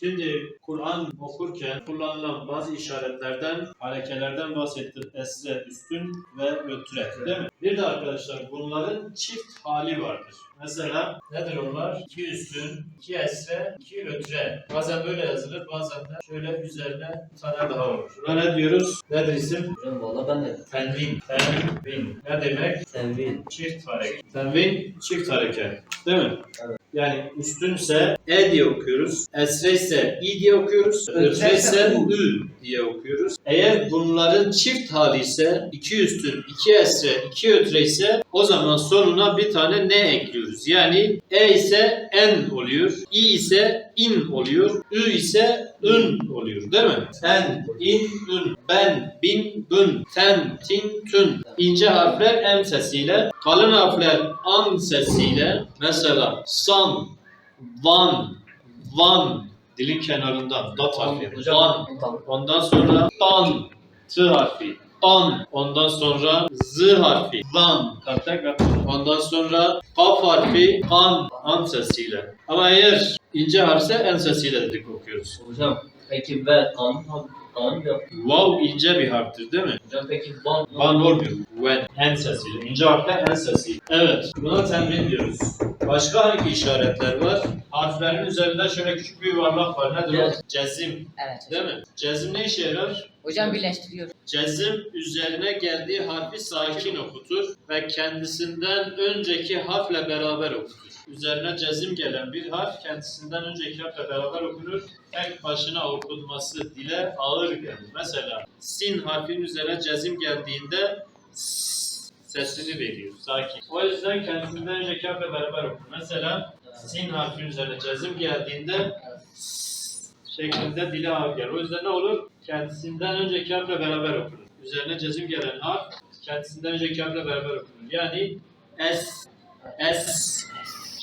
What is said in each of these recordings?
Şimdi Kur'an okurken kullanılan bazı işaretlerden, harekelerden bahsettik. Esre, üstün ve ötre. Değil mi? Bir de arkadaşlar bunların çift hali vardır. Mesela nedir onlar? İki üstün, iki esre, iki ötre. Bazen böyle yazılır, bazen de şöyle üzerine bir tane daha olur. Buna ne diyoruz? Nedir isim? Hocam valla ben de Tenvin. Tenvin. Ne demek? tenvin. Çift hareket. Tenvin çift hareket. Değil mi? Evet. Yani üstünse E diye okuyoruz. Esre ise İ diye okuyoruz. Ötre ise Ü diye okuyoruz. Eğer bunların çift hali ise iki üstün, iki esre, iki ötre ise o zaman sonuna bir tane ne ekliyoruz. Yani E ise en oluyor. İ ise in oluyor. Ü ise ün oluyor değil mi? En, in, ün, ben, bin, bün, ten, tin, tün. İnce harfler em sesiyle, kalın harfler an sesiyle. Mesela san, van, van, dilin kenarından dat harfi. Van. Ondan sonra tan, t harfi. Tan. Ondan sonra z harfi. Van. Ondan sonra kaf harfi. Kan. An sesiyle. Ama eğer ince harfse en sesiyle dedik okuyoruz. Hocam peki ve kan kan Vav ince bir harftir değil mi? Hocam peki van Van olmuyor. When. En sesiyle. İnce harfler en sesiyle. Evet. Buna temrin diyoruz. Başka hangi işaretler var? Harflerin üzerinde şöyle küçük bir yuvarlak var. Nedir o? Cezim. Evet Değil mi? Cezim ne işe yarar? Hocam birleştiriyor. Cezim üzerine geldiği harfi sakin okutur ve kendisinden önceki harfle beraber okutur. Üzerine cezim gelen bir harf kendisinden önceki harfle beraber okunur. Tek başına okunması dile ağır gelir. Mesela sin harfinin üzerine cezim geldiğinde sesini veriyor. Sakin. O yüzden kendisinden önceki harfle beraber okur. Mesela sin harfinin üzerine cezim geldiğinde şeklinde dile ağır gelir. O yüzden ne olur? Kendisinden önceki harfle beraber okunur. Üzerine cezim gelen harf kendisinden önceki harfle beraber okunur. Yani S, S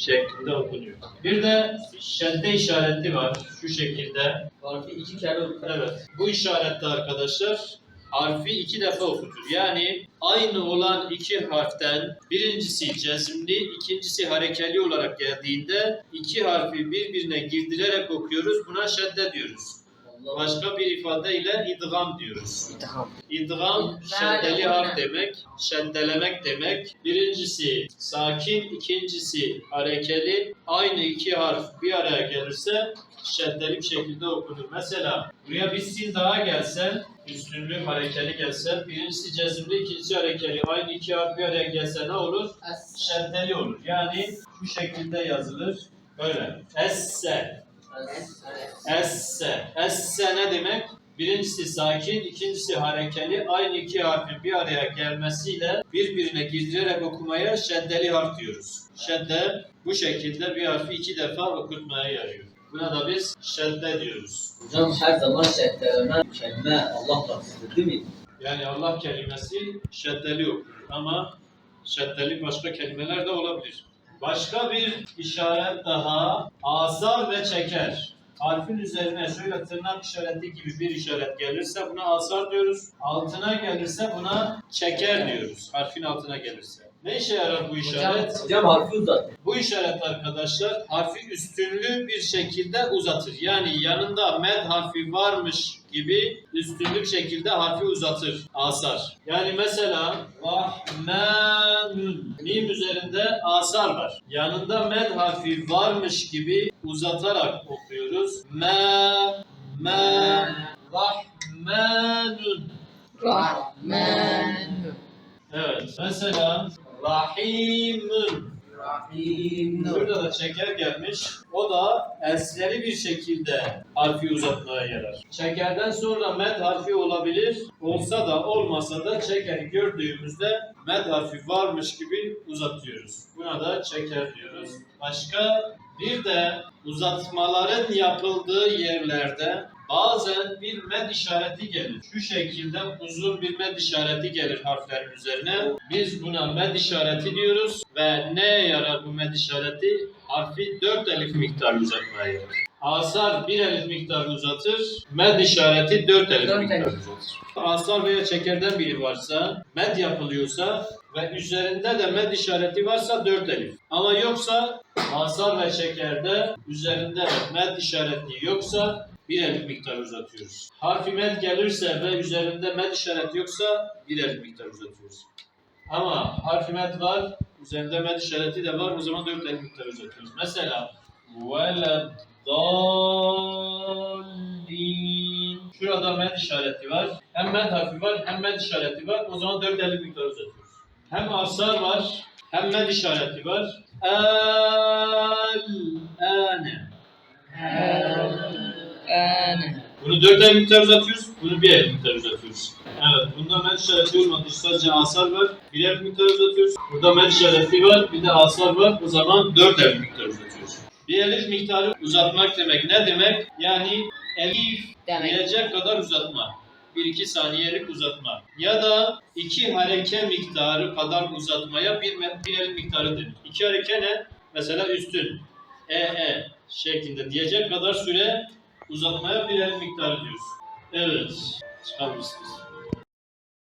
şeklinde okunuyor. Bir de şedde işareti var şu şekilde. harfi iki kere okur. Evet. Bu işarette arkadaşlar harfi iki defa okutur. Yani aynı olan iki harften birincisi cezimli, ikincisi harekeli olarak geldiğinde iki harfi birbirine girdirerek okuyoruz. Buna şedde diyoruz. Başka bir ifadeyle idgam diyoruz. İttiham. İdgam şeddeli harf demek, şeddelemek demek. Birincisi sakin, ikincisi harekeli. Aynı iki harf bir araya gelirse şeddeli bir şekilde okunur. Mesela buraya bir sin daha gelse, üstünlüğü harekeli gelse, birincisi cezimli, ikincisi harekeli. Aynı iki harf bir araya gelse ne olur? Şeddeli olur. Yani bu şekilde yazılır. Böyle. Esse. Esse. Esse ne demek? Birincisi sakin, ikincisi harekeli. Aynı iki harfin bir araya gelmesiyle birbirine girdirerek okumaya şeddeli harf diyoruz. Şedde bu şekilde bir harfi iki defa okutmaya yarıyor. Buna da biz şedde diyoruz. Hocam her zaman şeddelenen kelime Allah lafzıdır değil mi? Yani Allah kelimesi şeddeli okunur ama şeddeli başka kelimeler de olabilir. Başka bir işaret daha asar ve çeker. Harfin üzerine şöyle tırnak işareti gibi bir işaret gelirse buna asar diyoruz. Altına gelirse buna çeker diyoruz. Harfin altına gelirse. Ne işe yarar bu işaret? Hocam harfi uzat. Bu işaret arkadaşlar harfi üstünlü bir şekilde uzatır. Yani yanında med harfi varmış gibi üstünlü bir şekilde harfi uzatır, asar. Yani mesela rahmanun mim üzerinde asar var. Yanında med harfi varmış gibi uzatarak okuyoruz. Me, Burada da çeker gelmiş. O da esleri bir şekilde harfi uzatmaya yarar. Çekerden sonra med harfi olabilir. Olsa da olmasa da çekeri gördüğümüzde med harfi varmış gibi uzatıyoruz. Buna da çeker diyoruz. Başka bir de uzatmaların yapıldığı yerlerde bazen bir med işareti gelir. Şu şekilde uzun bir med işareti gelir harflerin üzerine. Biz buna med işareti diyoruz ve neye yarar bu med işareti? Harfi 4 elif miktarı uzatmaya yarar. Asar bir elif miktarı uzatır. Med işareti dört elif Dört miktarı elif. uzatır. Asar veya çekerden biri varsa, med yapılıyorsa ve üzerinde de med işareti varsa dört elif. Ama yoksa asar ve çekerde üzerinde de med işareti yoksa bir elif miktarı uzatıyoruz. Harfi med gelirse ve üzerinde med işareti yoksa bir elif miktarı uzatıyoruz. Ama harfi med var, üzerinde med işareti de var, o zaman dört elif miktarı uzatıyoruz. Mesela veleddallin Şurada med işareti var. Hem med harfi var, hem med işareti var. O zaman dört elif miktarı uzatıyoruz. Hem asar var, hem med işareti var. El, ene. Ene. Bunu dört el miktar uzatıyoruz, bunu bir el miktar uzatıyoruz. Evet, bunda med işareti olmadı. Sadece asar var, bir el miktar uzatıyoruz. Burada med işareti var, bir de asar var. O zaman dört el miktar uzatıyoruz. Bir elif miktarı uzatmak demek ne demek? Yani elif Demek. diyecek kadar uzatma. 1-2 saniyelik uzatma. Ya da iki hareke miktarı kadar uzatmaya bir, me- bir elif miktarı denir. İki hareke ne? Mesela üstün, e e şeklinde diyecek kadar süre uzatmaya bir elif miktarı diyoruz. Evet, çıkabilirsiniz.